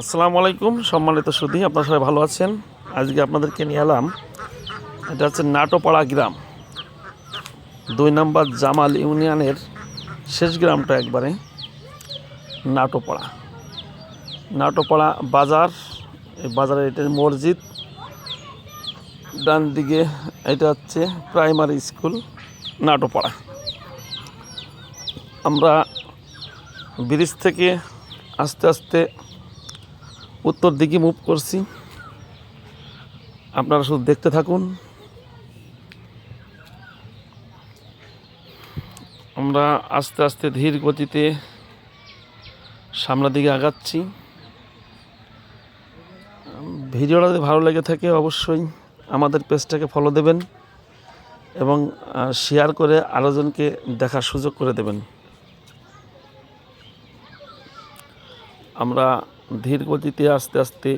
আসসালামু আলাইকুম, সম্মানিত সুধী আপনারা সবাই ভালো আছেন? আজকে আপনাদেরকে নিয়ে এলাম, এটা হচ্ছে নাটোপাড়া গ্রাম। দুই নম্বর জামাল ইউনিয়নের শেষ গ্রামটা একবারে নাটোপাড়া। নাটোপাড়া বাজার, এই বাজারে এটা মসজিদ। ডান দিকে এটা হচ্ছে প্রাইমারি স্কুল, নাটোপাড়া। আমরা ব্রিজ থেকে আস্তে আস্তে উত্তর দিকে মুভ করছি। আপনারা শুধু দেখতে থাকুন। আমরা আস্তে আস্তে ধীর গতিতে সামনের দিকে আগাচ্ছি। ভিডিওটা যদি ভালো লেগে থাকে অবশ্যই আমাদের পেজটাকে ফলো দেবেন এবং শেয়ার করে আরোজনকে দেখার সুযোগ করে দেবেন। আমরা ধীর গতিতে আস্তে আস্তে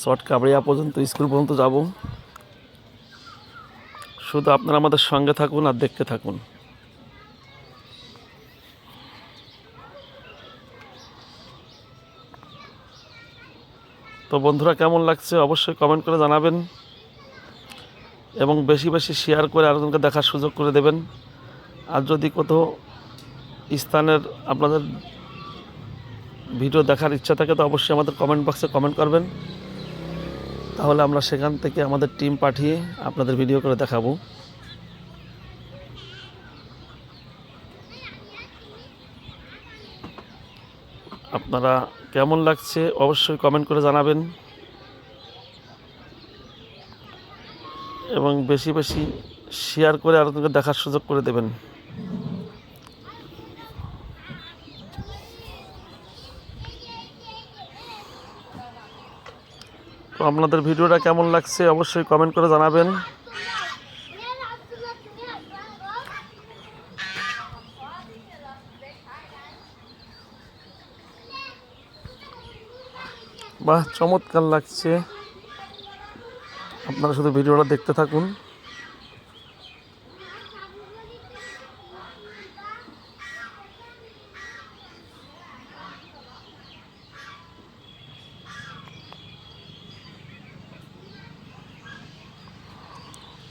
শর্ট কাবড়িয়া পর্যন্ত স্কুল পর্যন্ত যাব। শুধু আপনারা আমাদের সঙ্গে থাকুন আর দেখতে থাকুন। তো বন্ধুরা, কেমন লাগছে অবশ্যই কমেন্ট করে জানাবেন এবং বেশি বেশি শেয়ার করে আরেকজনকে দেখার সুযোগ করে দেবেন। আর যদি কোথাও স্থানের আপনাদের ভিডিও দেখার ইচ্ছা থাকে, তো অবশ্যই আমাদের কমেন্ট বক্সে কমেন্ট করবেন। তাহলে আমরা সেখান থেকে আমাদের টিম পাঠিয়ে আপনাদের ভিডিও করে দেখাবো। আপনারা কেমন লাগছে অবশ্যই কমেন্ট করে জানাবেন। এবং বেশি বেশি শেয়ার করে আরও দেখার সুযোগ করে দেবেন। তো আপনাদের ভিডিওটা কেমন লাগছে অবশ্যই কমেন্ট করে জানাবেন। বাহ, চমৎকার লাগছে। আপনারা শুধু ভিডিওটা দেখতে থাকুন।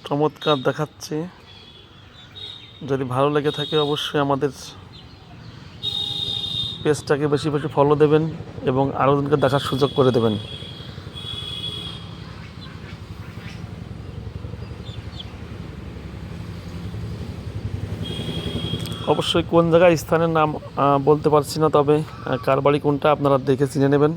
চমৎকার দেখাচ্ছে। যদি ভালো লেগে থাকে অবশ্যই আমাদের পেজটাকে বেশি বেশি ফলো দেবেন এবং আরও জনকে দেখার সুযোগ করে দেবেন। অবশ্যই কোন জায়গায় স্থানের নাম বলতে পারছি না, তবে কার বাড়ি কোনটা আপনারা দেখে চিনে নেবেন।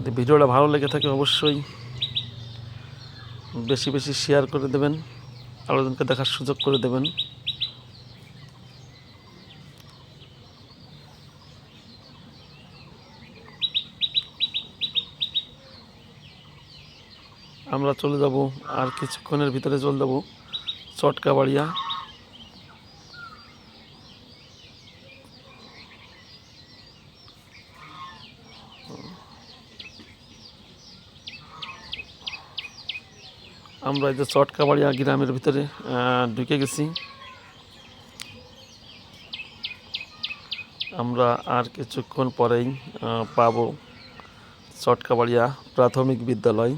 যদি ভিডিওটা ভালো লেগে থাকে অবশ্যই বেশি বেশি শেয়ার করে দেবেন আলোচনকে দেখার সুযোগ করে দেবেন। আমরা চলে যাব আর কিছুক্ষণের ভিতরে চলে যাব চটকা বাড়িয়া আমরা এই যে চটকাবাড়িয়া গ্রামের ভিতরে ঢুকে গেছি। আমরা আর কিছুক্ষণ পরেই পাব চটকাবাড়িয়া প্রাথমিক বিদ্যালয়।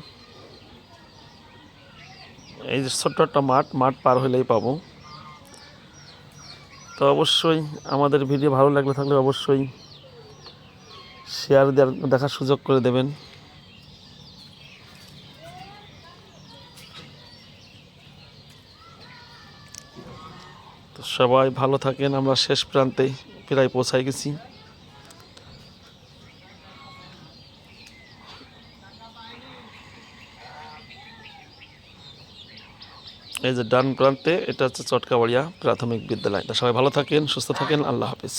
এই যে ছোট্ট একটা মাঠ মাঠ পার হলেই পাবো। তো অবশ্যই আমাদের ভিডিও ভালো লাগলে থাকলে অবশ্যই শেয়ার দেখার সুযোগ করে দেবেন। সবাই ভালো থাকেন, আমরা শেষ প্রান্তে প্রায় পৌঁছায় গেছি। এই যে ডান প্রান্তে, এটা হচ্ছে চটকাবাড়িয়া প্রাথমিক বিদ্যালয়। তা সবাই ভালো থাকেন, সুস্থ থাকেন, আল্লাহ হাফিজ।